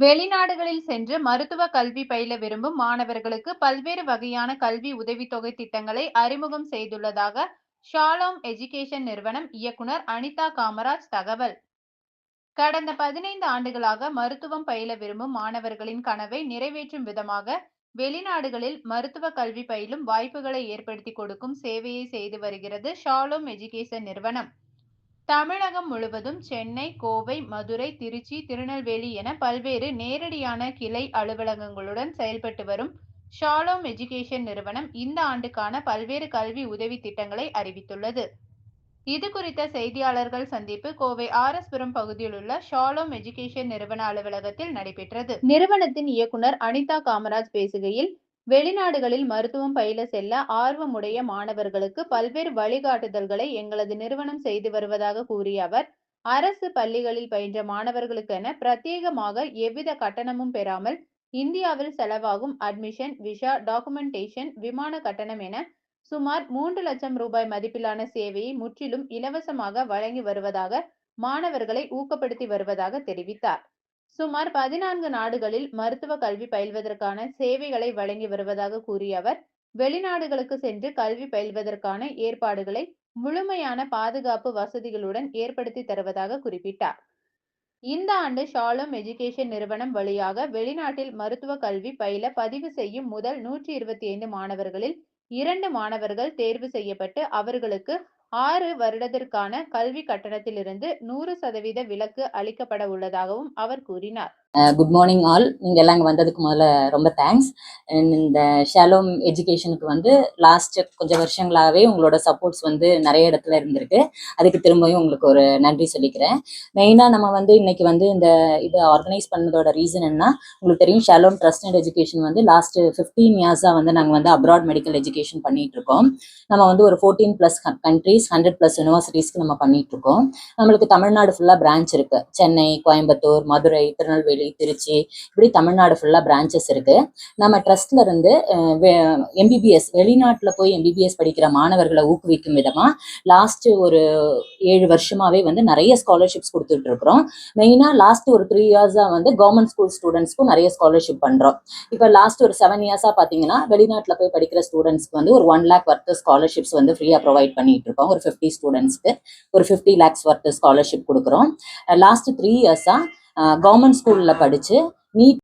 வெளிநாடுகளில் சென்று மருத்துவ கல்வி பயில விரும்பும் மாணவர்களுக்கு பல்வேறு வகையான கல்வி உதவித்தொகை திட்டங்களை அறிமுகம் செய்துள்ளதாக ஷாலோம் எஜுகேஷன் நிறுவனம் இயக்குனர் அனிதா காமராஜ் தகவல். கடந்த பதினைந்து ஆண்டுகளாக மருத்துவம் பயில விரும்பும் மாணவர்களின் கனவை நிறைவேற்றும் விதமாக வெளிநாடுகளில் மருத்துவ கல்வி பயிலும் வாய்ப்புகளை ஏற்படுத்தி கொடுக்கும் சேவையை செய்து வருகிறது ஷாலோம் எஜுகேஷன் நிறுவனம். தமிழகம் முழுவதும் சென்னை கோவை மதுரை திருச்சி திருநெல்வேலி என பல்வேறு நேரடியான கிளை அலுவலகங்களுடன் செயல்பட்டு வரும் ஷாலோம் எஜுகேஷன் நிறுவனம் இந்த ஆண்டுக்கான பல்வேறு கல்வி உதவி திட்டங்களை அறிவித்துள்ளது. இது குறித்த செய்தியாளர்கள் சந்திப்பு கோவை ஆரஸ்புரம் பகுதியில் உள்ள ஷாலோம் எஜுகேஷன் நிறுவன அலுவலகத்தில் நடைபெற்றது. நிறுவனத்தின் இயக்குனர் அனிதா காமராஜ் பேசுகையில் வெளிநாடுகளில் மருத்துவம் பயில செல்ல ஆர்வமுடைய மாணவர்களுக்கு பல்வேறு வழிகாட்டுதல்களை எங்களது நிறுவனம் செய்து வருவதாக கூறிய அவர் அரசு பள்ளிகளில் பயின்ற மாணவர்களுக்கென பிரத்யேகமாக எவ்வித கட்டணமும் பெறாமல் இந்தியாவில் செலவாகும் அட்மிஷன் விசா டாக்குமெண்டேஷன் விமான கட்டணம் என சுமார் மூன்று லட்சம் ரூபாய் மதிப்பிலான சேவையை முற்றிலும் இலவசமாக வழங்கி வருவதாக மாணவர்களை ஊக்கப்படுத்தி வருவதாக தெரிவித்தார். சுமார் பதினான்கு நாடுகளில் மருத்துவ கல்வி பயில்வதற்கான சேவைகளை வழங்கி வருவதாக கூறிய அவர் வெளிநாடுகளுக்கு சென்று கல்வி பயில்வதற்கான ஏற்பாடுகளை முழுமையான பாதுகாப்பு வசதிகளுடன் ஏற்படுத்தி தருவதாக குறிப்பிட்டார். இந்த ஆண்டு ஷாலம் எஜுகேஷன் நிறுவனம் வழியாக வெளிநாட்டில் மருத்துவ கல்வி பயில பதிவு செய்யும் முதல் நூற்றி இருபத்தி ஐந்து மாணவர்களில் இரண்டு மாணவர்கள் தேர்வு செய்யப்பட்டு அவர்களுக்கு ஆறு வருடத்திற்கான கல்வி கட்டணத்திலிருந்து நூறு சதவீத விலக்கு அளிக்கப்பட உள்ளதாகவும் அவர் கூறினார். குட் மார்னிங் ஆல் நீங்கள் எல்லாம் இங்கே வந்ததுக்கு முதல்ல ரொம்ப தேங்க்ஸ் இந்த ஷாலோம் எஜுகேஷனுக்கு வந்து லாஸ்ட் கொஞ்சம் வருஷங்களாகவே உங்களோட சப்போர்ட்ஸ் வந்து நிறைய இடத்துல இருந்திருக்கு. அதுக்கு திரும்பவும் உங்களுக்கு ஒரு நன்றி சொல்லிக்கிறேன். மெயினாக நம்ம வந்து இன்னைக்கு வந்து இந்த இதை ஆர்கனைஸ் பண்ணதோட ரீசன் என்ன? உங்களுக்கு தெரியும் ஷாலோம் ட்ரஸ்ட் அண்ட் எஜுகேஷன் வந்து லாஸ்ட் ஃபிஃப்டீன் இயர்ஸாக வந்து நாங்கள் வந்து அப்ராட் மெடிக்கல் எஜுகேஷன் பண்ணிட்டு இருக்கோம். நம்ம வந்து ஒரு fourteen plus countries hundred plus யூனிவர்சிட்டிஸ்க்கு நம்ம பண்ணிட்டு இருக்கோம். நம்மளுக்கு தமிழ்நாடு ஃபுல்லாக பிரான்ச் இருக்கு. சென்னை கோயம்புத்தூர் மதுரை திருநெல்வேலி திருச்சி. இப்படி தமிழ்நாடு ஃபுல்லாக பிரான்ச்சஸ் இருக்குது நம்ம ட்ரஸ்ட்ல இருந்து எம்பிபிஎஸ் வெளிநாட்டில் போய் எம்பிபிஎஸ் படிக்கிற மாணவர்களை ஊக்குவிக்கும் விதமாக லாஸ்ட் ஒரு ஏழு வருஷமாவே வந்து நிறைய ஸ்காலர்ஷிப்ஸ் கொடுத்துட்டு இருக்கிறோம். மெயினாக லாஸ்ட் ஒரு த்ரீ இயர்ஸாக வந்து கவர்மெண்ட் ஸ்கூல் ஸ்டூடெண்ட்ஸ்க்கும் நிறைய ஸ்காலர்ஷிப் பண்ணுறோம் இப்போ லாஸ்ட் ஒரு செவன் இயர்ஸாக பார்த்தீங்கன்னா வெளிநாட்டில் போய் படிக்கிற ஸ்டூடெண்ட்ஸ்க்கு வந்து ஒரு ஒன் லேக் ஒர்த்து ஸ்காலர்ஷிப்ஸ் வந்து ஃப்ரீயாக ப்ரொவைட் பண்ணிட்டு இருக்கோம். ஒரு ஃபிஃப்டி ஸ்டூடெண்ட்ஸ்க்கு ஒரு ஃபிஃப்டி லேக்ஸ் ஒர்த்து ஸ்காலர்ஷிப் கொடுக்குறோம். லாஸ்ட் த்ரீ இயர்ஸாக கவர்மெண்ட் ஸ்கூலில் படித்து நீட்